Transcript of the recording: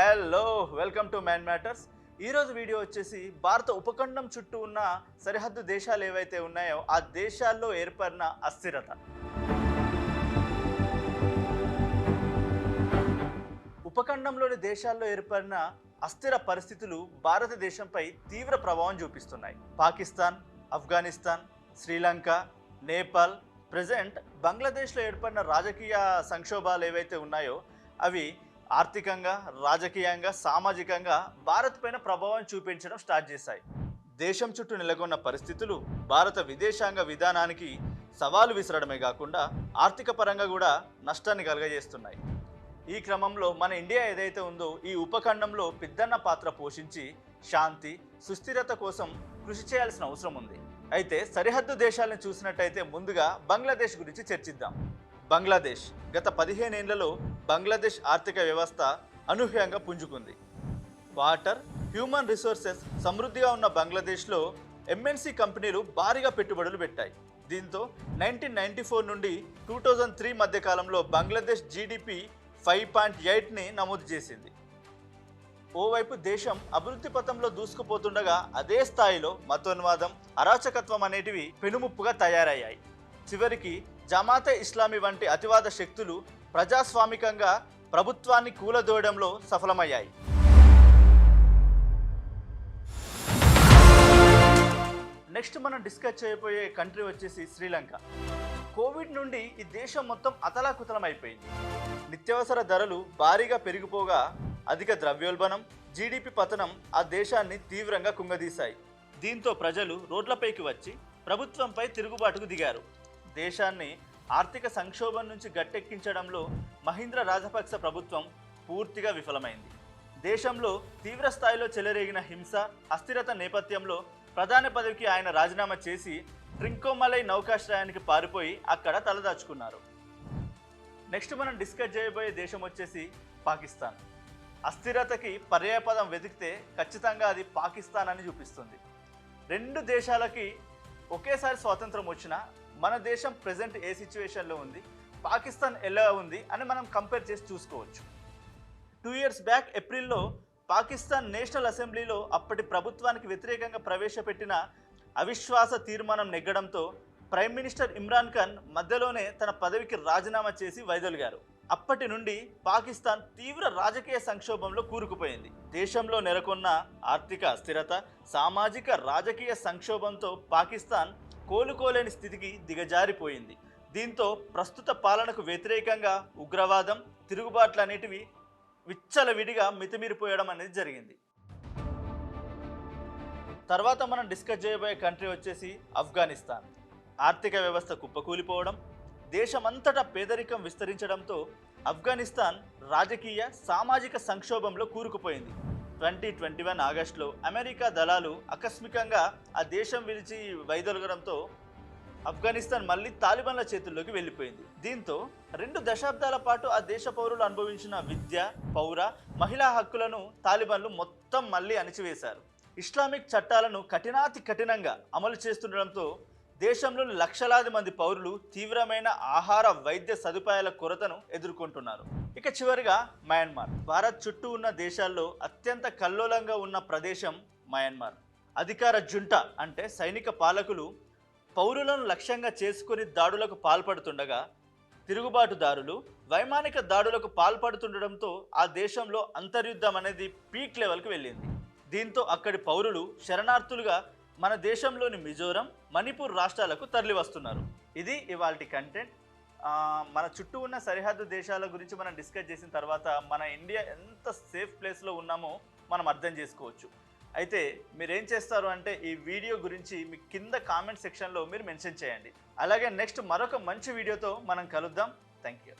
Hello welcome to man matters ఈరోజు video వచ్చేసి భారత ఉపఖండం చుట్టూ ఉన్న సరిహద్దు దేశాలు ఏవైతే ఉన్నాయో ఆ దేశాల్లో ఏర్పడిన అస్థిరత. ఉపఖండంలోని దేశాల్లో ఏర్పడిన అస్థిర పరిస్థితులు భారతదేశంపై తీవ్ర ప్రభావం చూపిస్తున్నాయి. పాకిస్తాన్ ఆఫ్ఘనిస్తాన్ శ్రీలంక నేపాల్ ప్రజెంట్ బంగ్లాదేశ్లో ఏర్పడిన రాజకీయ సంక్షోభాలు ఏవైతే ఉన్నాయో అవి ఆర్థికంగా రాజకీయంగా సామాజికంగా భారత్ పైన ప్రభావం చూపించడం స్టార్ట్ చేశాయి. దేశం చుట్టూ నెలకొన్న పరిస్థితులు భారత విదేశాంగ విధానానికి సవాలు విసరడమే కాకుండా ఆర్థిక పరంగా కూడా నష్టాన్ని కలుగజేస్తున్నాయి. ఈ క్రమంలో మన ఇండియా ఏదైతే ఉందో ఈ ఉపఖండంలో పెద్దన్న పాత్ర పోషించి శాంతి సుస్థిరత కోసం కృషి చేయాల్సిన అవసరం ఉంది. అయితే సరిహద్దు దేశాలను చూసినట్టయితే ముందుగా బంగ్లాదేశ్ గురించి చర్చిద్దాం. బంగ్లాదేశ్. గత పదిహేనేళ్ళలో బంగ్లాదేశ్ ఆర్థిక వ్యవస్థ అనూహ్యంగా పుంజుకుంది. వాటర్ హ్యూమన్ రిసోర్సెస్ సమృద్ధిగా ఉన్న బంగ్లాదేశ్లో ఎంఎన్సీ కంపెనీలు భారీగా పెట్టుబడులు పెట్టాయి. దీంతో నైన్టీన్ నైన్టీ ఫోర్ నుండి టూ థౌజండ్ త్రీ మధ్య కాలంలో బంగ్లాదేశ్ జీడిపి ఫైవ్ పాయింట్ ఎయిట్ని నమోదు చేసింది. ఓవైపు దేశం అభివృద్ధి పథంలో దూసుకుపోతుండగా అదే స్థాయిలో మతోన్వాదం అరాచకత్వం అనేటివి పెనుముప్పుగా తయారయ్యాయి. చివరికి జమాతే ఇస్లామీ వంటి అతివాద శక్తులు ప్రజాస్వామికంగా ప్రభుత్వాన్ని కూలదోయడంలో సఫలమయ్యాయి. నెక్స్ట్ మనం డిస్కస్ చేయబోయే కంట్రీ వచ్చేసి శ్రీలంక. కోవిడ్ నుండి ఈ దేశం మొత్తం అతలాకుతలం అయిపోయింది నిత్యావసర ధరలు భారీగా పెరిగిపోగా అధిక ద్రవ్యోల్బణం జీడిపి పతనం ఆ దేశాన్ని తీవ్రంగా కుంగదీశాయి. దీంతో ప్రజలు రోడ్లపైకి వచ్చి ప్రభుత్వంపై తిరుగుబాటుకు దిగారు. దేశాన్ని ఆర్థిక సంక్షోభం నుంచి గట్టెక్కించడంలో మహీంద్ర రాజపక్స ప్రభుత్వం పూర్తిగా విఫలమైంది. దేశంలో తీవ్ర స్థాయిలో చెలరేగిన హింస అస్థిరత నేపథ్యంలో ప్రధాన పదవికి ఆయన రాజీనామా చేసి ట్రింకోమలై నౌకాశ్రయానికి పారిపోయి అక్కడ తలదాచుకున్నారు. నెక్స్ట్ మనం డిస్కస్ చేయబోయే దేశం వచ్చేసి పాకిస్తాన్. అస్థిరతకి పర్యాయపదం వెతికితే ఖచ్చితంగా అది పాకిస్తాన్ అని చూపిస్తుంది. రెండు దేశాలకి ఒకేసారి స్వాతంత్రం వచ్చినా మన దేశం ప్రజెంట్ ఏ సిచ్యువేషన్లో ఉంది పాకిస్తాన్ ఎలా ఉంది అని మనం కంపేర్ చేసి చూసుకోవచ్చు. టూ ఇయర్స్ బ్యాక్ ఏప్రిల్లో పాకిస్తాన్ నేషనల్ అసెంబ్లీలో అప్పటి ప్రభుత్వానికి వ్యతిరేకంగా ప్రవేశపెట్టిన అవిశ్వాస తీర్మానం నెగ్గడంతో ప్రైమ్ మినిస్టర్ ఇమ్రాన్ ఖాన్ మధ్యలోనే తన పదవికి రాజీనామా చేసి వైదొలిగారు అప్పటి నుండి పాకిస్తాన్ తీవ్ర రాజకీయ సంక్షోభంలో కూరుకుపోయింది. దేశంలో నెలకొన్న ఆర్థిక అస్థిరత సామాజిక రాజకీయ సంక్షోభంతో పాకిస్తాన్ కోలుకోలేని స్థితికి దిగజారిపోయింది. దీంతో ప్రస్తుత పాలనకు వ్యతిరేకంగా ఉగ్రవాదం తిరుగుబాట్లు అనేటివి విచ్చలవిడిగా మితిమీరిపోయడం అనేది జరిగింది. తర్వాత మనం డిస్కస్ చేయబోయే కంట్రీ వచ్చేసి ఆఫ్ఘనిస్తాన్. ఆర్థిక వ్యవస్థ కుప్పకూలిపోవడం దేశమంతటా పేదరికం విస్తరించడంతో ఆఫ్ఘనిస్తాన్ రాజకీయ సామాజిక సంక్షోభంలో కూరుకుపోయింది. ట్వంటీ ట్వంటీ వన్ ఆగస్టులో అమెరికా దళాలు ఆకస్మికంగా ఆ దేశం విడిచి వైదొలగడంతో ఆఫ్ఘనిస్తాన్ మళ్ళీ తాలిబాన్ల చేతుల్లోకి వెళ్ళిపోయింది. దీంతో రెండు దశాబ్దాల పాటు ఆ దేశ పౌరులు అనుభవించిన విద్య పౌర మహిళా హక్కులను తాలిబాన్లు మొత్తం మళ్ళీ అణిచివేశారు. ఇస్లామిక్ చట్టాలను కఠినాతి కఠినంగా అమలు చేస్తుండడంతో దేశంలోని లక్షలాది మంది పౌరులు తీవ్రమైన ఆహార వైద్య సదుపాయాల కొరతను ఎదుర్కొంటున్నారు. ఇక చివరిగా మయన్మార్. భారత్ చుట్టూ ఉన్న దేశాల్లో అత్యంత కల్లోలంగా ఉన్న ప్రదేశం మయన్మార్. అధికార జుంట అంటే సైనిక పాలకులు పౌరులను లక్ష్యంగా చేసుకుని దాడులకు పాల్పడుతుండగా తిరుగుబాటుదారులు వైమానిక దాడులకు పాల్పడుతుండడంతో ఆ దేశంలో అంతర్యుద్ధం అనేది పీక్ లెవెల్కి వెళ్ళింది. దీంతో అక్కడి పౌరులు శరణార్థులుగా మన దేశంలోని మిజోరం మణిపూర్ రాష్ట్రాలకు తరలి వస్తున్నారు ఇది ఇవాళ కంటెంట్ మన చుట్టూ ఉన్న సరిహద్దు దేశాల గురించి మనం డిస్కస్ చేసిన తర్వాత మన ఇండియా ఎంత సేఫ్ ప్లేస్లో ఉన్నామో మనం అర్థం చేసుకోవచ్చు. అయితే మీరు ఏం చేస్తారు అంటే ఈ వీడియో గురించి మీ కింద కామెంట్ సెక్షన్లో మీరు మెన్షన్ చేయండి. అలాగే నెక్స్ట్ మరొక మంచి వీడియోతో మనం కలుద్దాం. Thank you